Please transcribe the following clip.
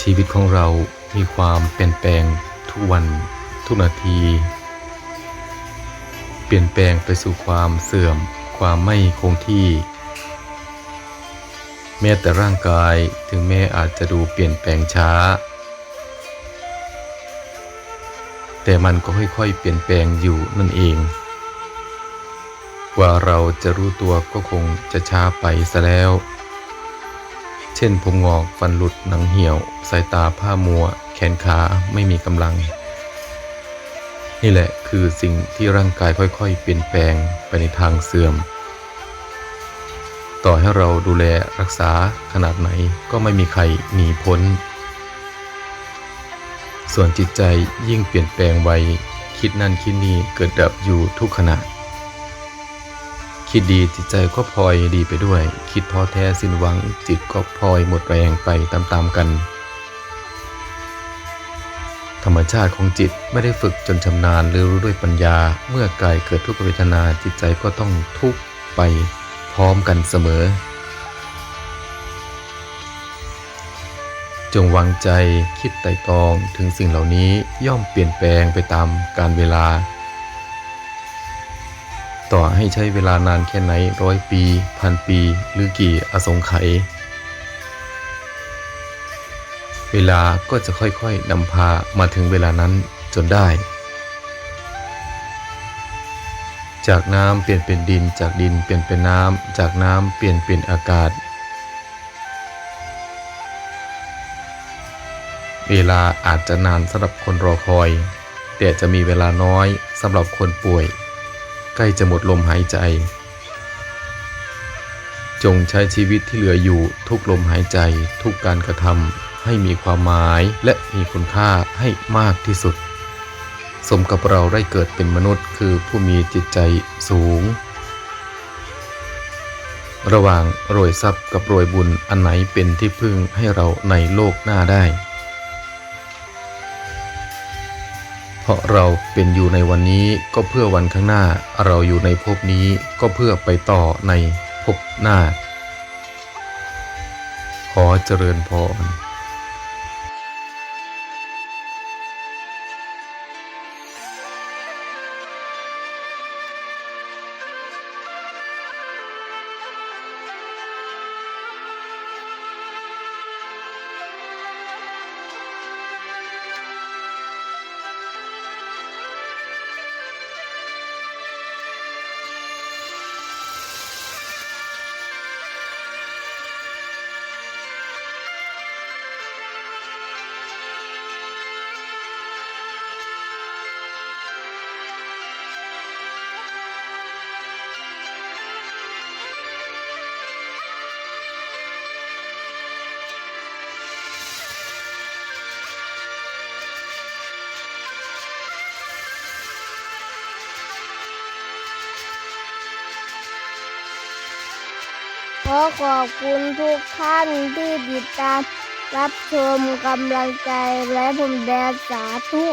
ชีวิตของเรามีความเปลี่ยนแปลงทุกวันทุกนาที เปลี่ยนแปลงไปสู่ความเสื่อม ความไม่คงที่ แม้แต่ร่างกายถึงแม้อาจจะดูเปลี่ยนแปลงช้า แต่มันก็ค่อยๆ เปลี่ยนแปลงอยู่นั่นเอง กว่าเราจะรู้ตัวก็คงจะช้าไปซะแล้ว ช่นผมงอกฟันหลุดหนังเหี่ยว สายตาผ้ามัว แขนขาไม่มีกำลัง นี่แหละคือสิ่งที่ร่างกายค่อยๆ เปลี่ยนแปลงไปในทางเสื่อม ต่อให้เราดูแลรักษาขนาดไหนก็ไม่มีใครหนีพ้น ส่วนจิตใจยิ่งเปลี่ยนแปลงไวคิดนั่นคิดนี่เกิดดับอยู่ทุกขณะ คิดดีจิตใจก็พลอยดีไปด้วย คิดท้อแท้สิ้นหวังจิตก็พลอยหมดแรงไปตามๆกัน ธรรมชาติของจิตไม่ได้ฝึกจนชำนาญหรือรู้ด้วยปัญญา เมื่อกายเกิดทุกขเวทนาจิตใจก็ต้องทุกข์ไปพร้อมกันเสมอ จงวางใจคิดไต่ตองถึงสิ่งเหล่านี้ย่อมเปลี่ยนแปลงไปตามกาลเวลา ต่อให้ใช้เวลานานแค่ไหนร้อยปี พันปี หรือกี่อสงไขยเวลาก็จะค่อยๆนำพามาถึงเวลานั้นจนได้ จากน้ำเปลี่ยนเป็นดิน จากดินเปลี่ยนเป็นน้ำ จากน้ำเปลี่ยนเป็นอากาศ เวลาอาจจะนานสำหรับคนรอคอย แต่จะมีเวลาน้อยสำหรับคนป่วย ล้จะหมดลมหายใจ จงใช้ชีวิตที่เหลืออยู่ทุกลมหายใจ ทุกการกระทำให้มีความหมายและมีคุณค่าให้มากที่สุด สมกับเราได้เกิดเป็นมนุษย์คือผู้มีจิตใจสูง ระหว่างโรยทรัพย์กับโรยบุญอันไหนเป็นที่พึ่งให้เราในโลกหน้าได้ เพราะเราเป็นอยู่ในวันนี้ก็เพื่อวันข้างหน้า เราอยู่ในภพนี้ก็เพื่อไปต่อในภพหน้า ขอเจริญพร อขอบคุณทุกท่านที่ติดตามรับชมกำลังใจและผมแดนสาธุ